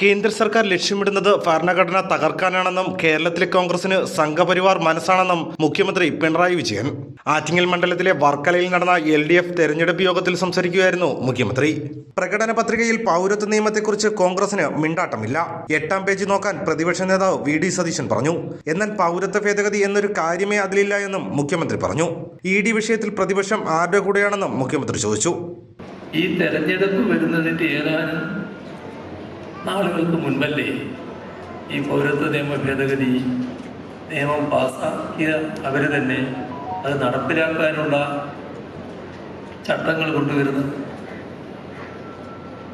കേന്ദ്ര സർക്കാർ ലക്ഷ്യമിടുന്നത് ഭരണഘടന തകർക്കാനാണെന്നും കേരളത്തിലെ കോൺഗ്രസിന് സംഘപരിവാർ മനസ്സാണെന്നും മുഖ്യമന്ത്രി പിണറായി വിജയൻ. ആറ്റിങ്ങൽ മണ്ഡലത്തിലെ വർക്കലയിൽ നടന്ന എൽ ഡി എഫ് തെരഞ്ഞെടുപ്പ് യോഗത്തിൽ സംസാരിക്കുകയായിരുന്നു മുഖ്യമന്ത്രി. പ്രകടന പത്രികയിൽ പൗരത്വ നിയമത്തെക്കുറിച്ച് കോൺഗ്രസിന് മിണ്ടാട്ടമില്ല. എട്ടാം പേജ് നോക്കാൻ പ്രതിപക്ഷ നേതാവ് വി ഡി സതീശൻ പറഞ്ഞു. എന്നാൽ പൗരത്വ ഭേദഗതി എന്നൊരു കാര്യമേ അതിലില്ല എന്നും മുഖ്യമന്ത്രി പറഞ്ഞു. ഇ ഡി വിഷയത്തിൽ പ്രതിപക്ഷം ആരുടെ കൂടെയാണെന്നും മുഖ്യമന്ത്രി ചോദിച്ചു. ഈ തെരഞ്ഞെടുപ്പ് വരുന്നതിന്റെ ഏതാനും നാളുകൾക്ക് മുൻപല്ലേ ഈ പൗരത്വ നിയമ ഭേദഗതി നിയമം പാസ്സാക്കിയ അവർ തന്നെ അത് നടപ്പിലാക്കാനുള്ള ചട്ടങ്ങൾ കൊണ്ടുവരുന്നത്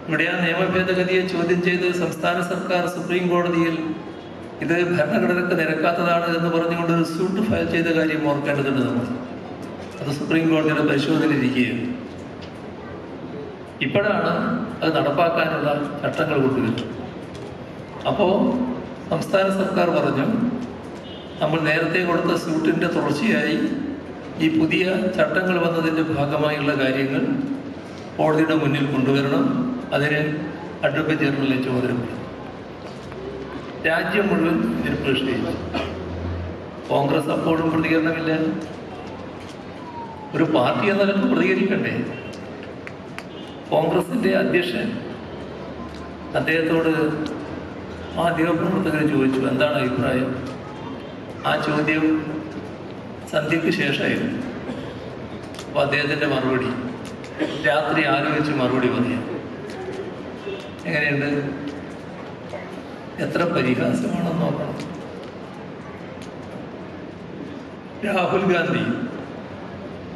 ഇവിടെ ആ നിയമ ഭേദഗതിയെ ചോദ്യം ചെയ്ത് സംസ്ഥാന സർക്കാർ സുപ്രീം കോടതിയിൽ ഇത് ഭരണഘടനക്ക് നിരക്കാത്തതാണ് എന്ന് പറഞ്ഞുകൊണ്ട് ഒരു സ്യൂട്ട് ഫയൽ ചെയ്ത കാര്യം ഓർക്കേണ്ടതുണ്ട് നമ്മൾ. അത് സുപ്രീം കോടതിയുടെ പരിശോധനയിലിരിക്കുകയാണ് ഇപ്പോഴാണ് അത് നടപ്പാക്കാനുള്ള ചട്ടങ്ങൾ കൊണ്ടുവരുന്നത്. അപ്പോൾ സംസ്ഥാന സർക്കാർ പറഞ്ഞു നമ്മൾ നേരത്തെ കൊടുത്ത സ്യൂട്ടിന്റെ തുടർച്ചയായി ഈ പുതിയ ചട്ടങ്ങൾ വന്നതിന്റെ ഭാഗമായുള്ള കാര്യങ്ങൾ കോടതിയുടെ മുന്നിൽ കൊണ്ടുവരണം. അതിന് അഡ്വക്കേറ്റ് ജനറലിനെ ചുമതലപ്പെടും രാജ്യം മുഴുവൻ ഇതിന് പ്രതിഷേധിച്ചു കോൺഗ്രസ് അപ്പോഴും പ്രതികരണമില്ല. ഒരു പാർട്ടി എന്ന നിലയ്ക്ക് പ്രതികരിക്കണ്ടേ? കോൺഗ്രസിന്റെ അധ്യക്ഷൻ അദ്ദേഹത്തോട് മാധ്യമപ്രവർത്തകർ ചോദിച്ചു എന്താണ് അഭിപ്രായം? ആ ചോദ്യം സന്ധ്യയ്ക്ക് ശേഷമായിരുന്നു. അപ്പോൾ അദ്ദേഹത്തിന്റെ മറുപടി രാത്രി ആലോചിച്ച് മറുപടി പറയാം? എങ്ങനെയുണ്ട്? എത്ര പരിഹാസമാണെന്ന് നോക്കണം. രാഹുൽ ഗാന്ധി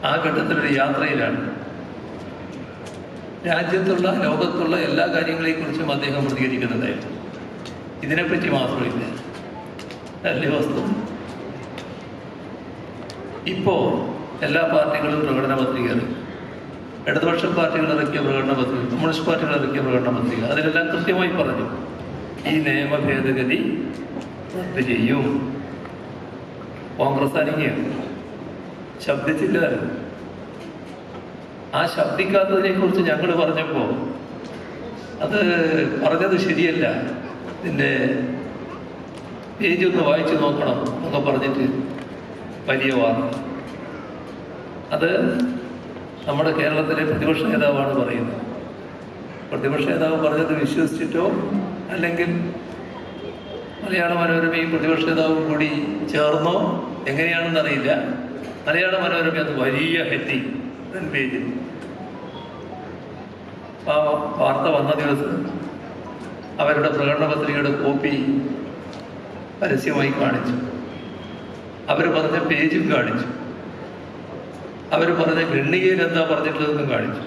ആ ഘട്ടത്തിലൊരു യാത്രയിലാണ്. രാജ്യത്തുള്ള ലോകത്തുള്ള എല്ലാ കാര്യങ്ങളെക്കുറിച്ചും അദ്ദേഹം പ്രതികരിക്കുന്നുണ്ടായിരുന്നു ഇതിനെപ്പറ്റി മാത്രമില്ല അല്ലേ വസ്തു ഇപ്പോൾ എല്ലാ പാർട്ടികളും പ്രകടന പത്രിക ഇടതുപക്ഷ പാർട്ടികൾ ഇറക്കിയ പ്രകടന പത്രിക കമ്മ്യൂണിസ്റ്റ് പാർട്ടികൾ ഇറക്കിയ പ്രകടന പത്രിക അതിലെല്ലാം കൃത്യമായി പറഞ്ഞു. ഈ നിയമ ഭേദഗതി റദ്ദ് ചെയ്യും. കോൺഗ്രസ് അനങ്ങിയ ശബ്ദിച്ചില്ല ആ ശബ്ദിക്കാത്തതിനെ കുറിച്ച് ഞങ്ങൾ പറഞ്ഞപ്പോൾ അത് പറഞ്ഞത് ശരിയല്ല. ഇതിന്റെ പേജ് ഒന്ന് വായിച്ചു നോക്കണം എന്നൊക്കെ പറഞ്ഞിട്ട് വലിയ വാർത്ത അത് നമ്മുടെ കേരളത്തിലെ പ്രതിപക്ഷ നേതാവാണ് പറയുന്നത്. പ്രതിപക്ഷ നേതാവ് പറഞ്ഞത് വിശ്വസിച്ചിട്ടോ അല്ലെങ്കിൽ മലയാള മനോരമയും പ്രതിപക്ഷ നേതാവും കൂടി ചേർന്നോ എങ്ങനെയാണെന്നറിയില്ല. മലയാള മനോരമ അത് വലിയ ഹെറ്റി പേജിൽ. ആ വാർത്ത വന്ന ദിവസം അവരുടെ പ്രകടന പത്രികയുടെ കോപ്പി പരസ്യമായി കാണിച്ചു. അവർ പറഞ്ഞ പേജും കാണിച്ചു. അവർ പറഞ്ഞ ഖണ്ഡികയിൽ എന്താ പറഞ്ഞിട്ടുള്ളതെന്നും കാണിച്ചു.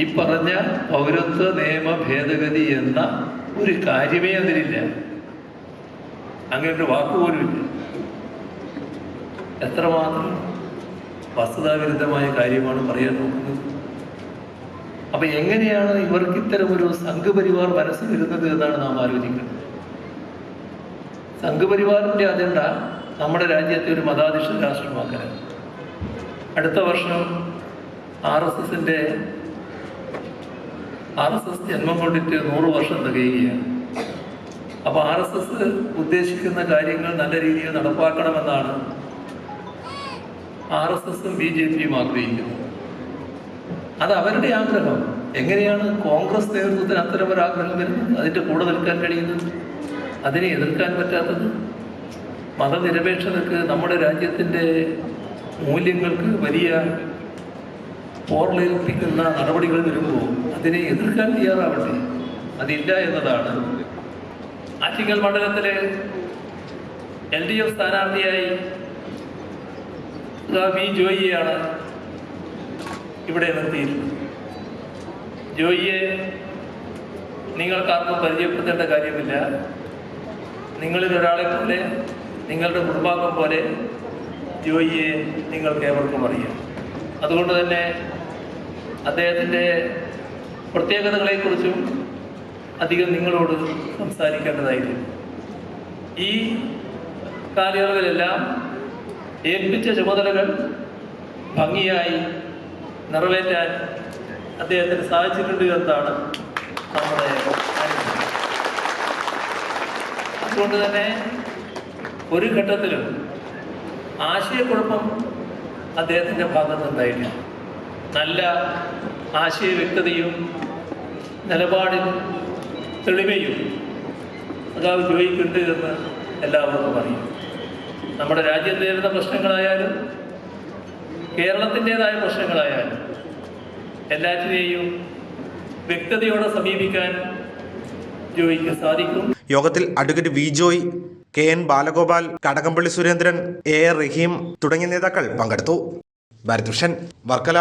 ഈ പറഞ്ഞ പൗരത്വ നിയമ ഭേദഗതി എന്ന ഒരു കാര്യമേ അതിലില്ല. അങ്ങനെ ഒരു വാക്കുപോലുമില്ല എത്രമാത്രം വസ്തുതാവിരുദ്ധമായ കാര്യമാണ് പറയാൻ നോക്കുന്നത്? അപ്പൊ എങ്ങനെയാണ് ഇവർക്ക് ഇത്തരം ഒരു സംഘപരിവാർ മനസ്സിൽ വരുന്നത് എന്നാണ് നാം ആലോചിക്കുന്നത്? സംഘപരിവാറിന്റെ അജണ്ട നമ്മുടെ രാജ്യത്തെ ഒരു മതാധിഷ്ഠ രാഷ്ട്രമാക്കലാണ് അടുത്ത വർഷം ആർ എസ് എസിന്റെ ആർ എസ് എസ് ജന്മം കൊണ്ടിട്ട് നൂറ് വർഷം തികയുകയാണ്. അപ്പൊ ആർ എസ് എസ് ഉദ്ദേശിക്കുന്ന കാര്യങ്ങൾ നല്ല രീതിയിൽ നടപ്പാക്കണമെന്നാണ് ആർ എസ് എസും ബി ജെ പിയും ആഗ്രഹിക്കുന്നു അത് അവരുടെ ആഗ്രഹം. എങ്ങനെയാണ് കോൺഗ്രസ് നേതൃത്വത്തിന് അത്തരം ഒരു ആഗ്രഹം വരുന്നത്? അതിന്റെ കൂടെ നിൽക്കാൻ കഴിയുന്നത്? അതിനെ എതിർക്കാൻ പറ്റാത്തത്? മതനിരപേക്ഷതക്ക് നമ്മുടെ രാജ്യത്തിന്റെ മൂല്യങ്ങൾക്ക് വലിയ പോർലേൽപ്പിക്കുന്ന നടപടികൾ വരുമ്പോൾ അതിനെ എതിർക്കാൻ തയ്യാറാവട്ടെ? അതില്ല എന്നതാണ്. ആറ്റിങ്ങൽ മണ്ഡലത്തിലെ എൽ ഡി എഫ് സ്ഥാനാർത്ഥിയായി വി ജോയിയാണ് ഇവിടെ നിർത്തിയിരുന്നു. ജോയിയെ നിങ്ങൾക്കാർക്കും പരിചയപ്പെടുത്തേണ്ട കാര്യമില്ല. നിങ്ങളിൽ ഒരാളെ പോലെ നിങ്ങളുടെ കുടുംബാംഗം പോലെ ജോയിയെ നിങ്ങൾക്ക് ഏവർക്കും അറിയാം. അതുകൊണ്ട് തന്നെ അദ്ദേഹത്തിന്റെ പ്രത്യേകതകളെക്കുറിച്ചും അധികം നിങ്ങളോട് സംസാരിക്കേണ്ടതായിരുന്നു. ഈ കാലയളവിലെല്ലാം ഏൽപ്പിച്ച ചുമതലകൾ ഭംഗിയായി നിറവേറ്റാൻ അദ്ദേഹത്തിന് സാധിച്ചിട്ടുണ്ട് എന്നാണ് നമ്മുടെ. അതുകൊണ്ട് തന്നെ ഒരു ഘട്ടത്തിലും ആശയക്കുഴപ്പം അദ്ദേഹത്തിന്റെ ഭാഗത്തുണ്ടായില്ല നല്ല ആശയ വ്യക്തതയും നിലപാടിൽ തെളിമയും അതാവ് ജോയിക്കുണ്ട് എന്ന് എല്ലാവർക്കും അറിയും നമ്മുടെ രാജ്യം നേരിടുന്ന പ്രശ്നങ്ങളായാലും കേരളത്തിന്റെതായ പ്രശ്നങ്ങളായാലും എല്ലാറ്റിനെയും വ്യക്തതയോടെ സമീപിക്കാൻ ജോയിക്ക് സാധിക്കും. യോഗത്തിൽ advocate V Joy K N Balagopal Kadakampally Surendran A Rahim തുടങ്ങിയ നേതാക്കൾ പങ്കെടുത്തു. ഭാരത് വർക്കല